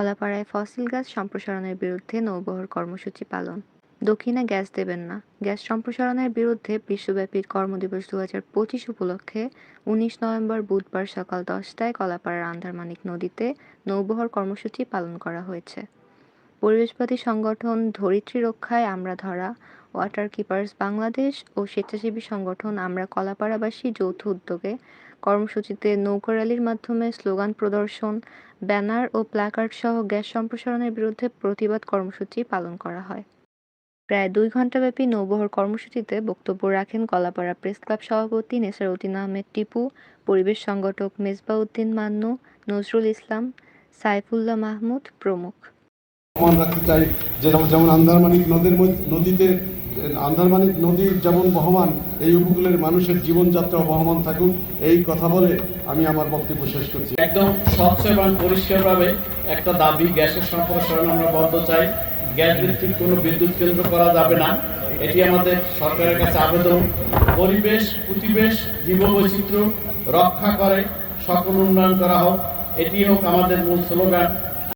কলাপাড়ায় fossil gas সম্প্রসারণের বিরুদ্ধে নৌবহর কর্মসূচি পালন। দক্ষিণে গ্যাস দেবেন না। গ্যাস সম্প্রসারণের বিরুদ্ধে বিশ্বব্যাপী কর্মদিবস দু হাজার পঁচিশ উপলক্ষে উনিশ নভেম্বর বুধবার সকাল দশটায় কলাপাড়ার আন্ধারমানিক নদীতে নৌবহর কর্মসূচি পালন করা হয়েছে। পরিবেশবাদী সংগঠন ধরিত্রী রক্ষায় আমরা ধরা ওয়াটার কিপার্স বাংলাদেশ ও স্বেচ্ছাসেবী সংগঠন আমরা কলাপাড়াবাসী যৌথ উদ্যোগে কর্মসূচিতে নৌকা র্যালির মাধ্যমে স্লোগান প্রদর্শন, ব্যানার ও প্ল্যাকার্ড সহ গ্যাস সম্প্রসারণের বিরুদ্ধে প্রতিবাদ কর্মসূচি পালন করা হয়। প্রায় দুই ঘণ্টাব্যাপী নৌবহর কর্মসূচিতে বক্তব্য রাখেন কলাপাড়া প্রেস ক্লাব সভাপতি নেসারউদ্দিন আহমেদ টিপু, পরিবেশ সংগঠক মেজবাউদ্দিন মান্নু, নজরুল ইসলাম, সাইফুল্লাহ মাহমুদ প্রমুখ। রাখতে চাই যেরকম যেমন আন্দারমানিক নদীর নদীতে আন্দারমানিক নদী যেমন বহমান, এই উপকূলের মানুষের জীবনযাত্রা বহমান থাকুক, এই কথা বলে আমি আমার বক্তব্য শেষ করছি। একদম স্বচ্ছ এবং পরিষ্কারভাবে একটা দাবি, গ্যাসের সম্প্রসারণ আমরা বন্ধ চাই। গ্যাস ভিত্তিক কোনো বিদ্যুৎ কেন্দ্র করা যাবে না। এটি আমাদের সরকারের কাছে আবেদন। পরিবেশ, প্রতিবেশ জীব বৈচিত্র্য রক্ষা করে, সকল উন্নয়ন করা হোক। এটি হোক আমাদের মূল স্লোগান।